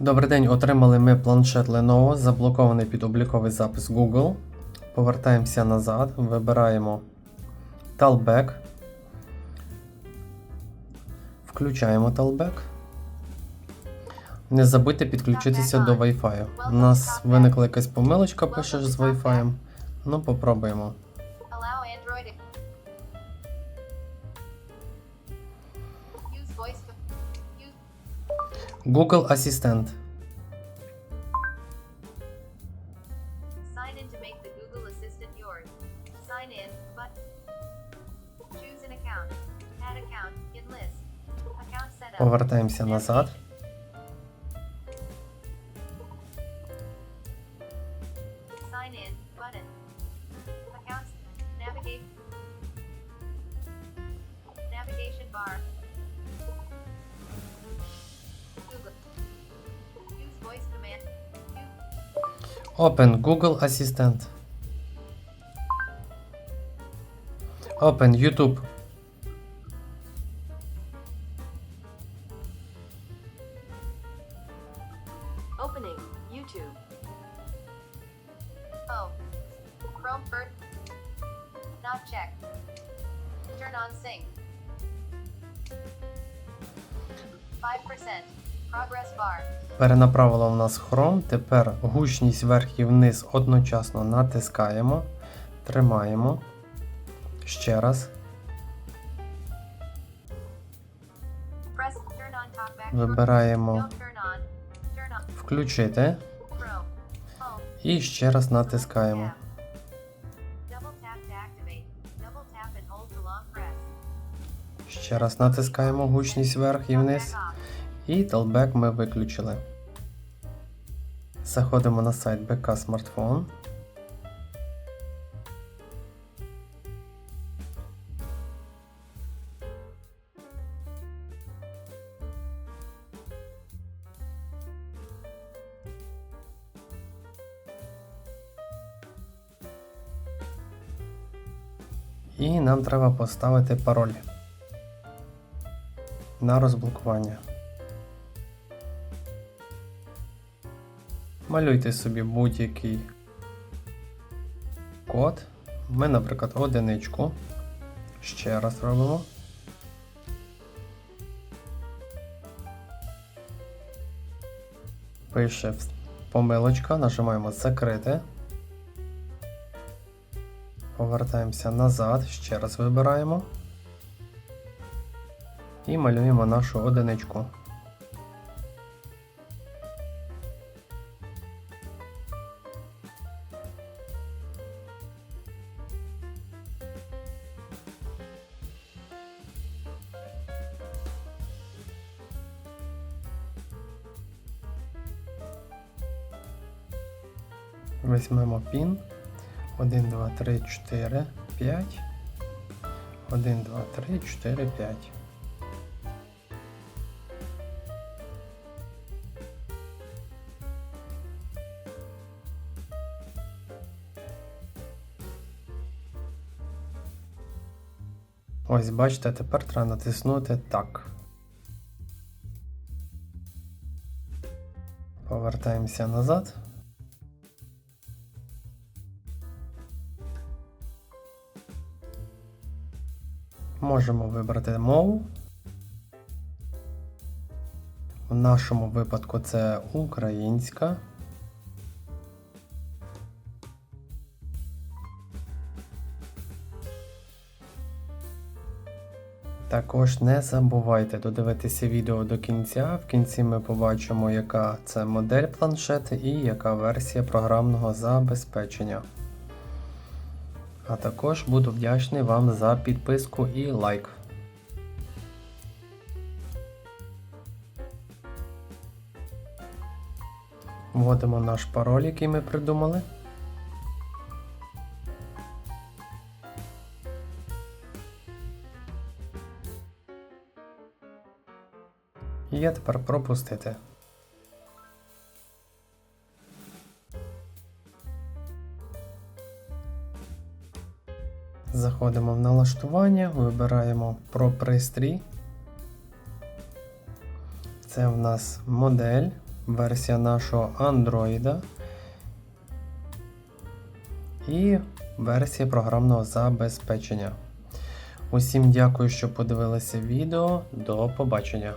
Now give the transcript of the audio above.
Добрий день, отримали ми планшет Lenovo, заблокований під обліковий запис Google. Повертаємося назад, вибираємо Talkback. Включаємо Talkback. Не забудьте підключитися до Wi-Fi. У нас виникла якась помилочка, пишеш з Wi-Fi. Ну, попробуємо. Account setup. Повертаємося назад. Navigation bar. Open Google Assistant. Open YouTube. Opening YouTube. Oh. Chrome first. Not checked. Turn on sync. 5%. Перенаправила в нас Chrome. Тепер гучність вверх і вниз одночасно натискаємо, тримаємо. Ще раз. Вибираємо включити і ще раз натискаємо. Ще раз натискаємо гучність вверх і вниз. І Talkback ми виключили. Заходимо на сайт БК смартфон. І нам треба поставити пароль на розблокування. Малюйте собі будь-який код. Ми, наприклад, одиничку. Ще раз робимо. Пише помилочка, нажимаємо закрити. Повертаємося назад, ще раз вибираємо. І малюємо нашу одиничку. Візьмемо пін 1, 2, 3, 4, 5. 1, 2, 3, 4, 5. Ось, бачите, тепер треба натиснути так. Повертаємося назад. Можемо вибрати мову. В нашому випадку це українська. Також не забувайте додивитися відео до кінця. В кінці ми побачимо, яка це модель планшета і яка версія програмного забезпечення. А також буду вдячний вам за підписку і лайк. Вводимо наш пароль, який ми придумали. Я тепер пропустити. Заходимо в налаштування, вибираємо про пристрій. Це в нас модель версія нашого Android і версія програмного забезпечення. Усім дякую, що подивилися відео. До побачення!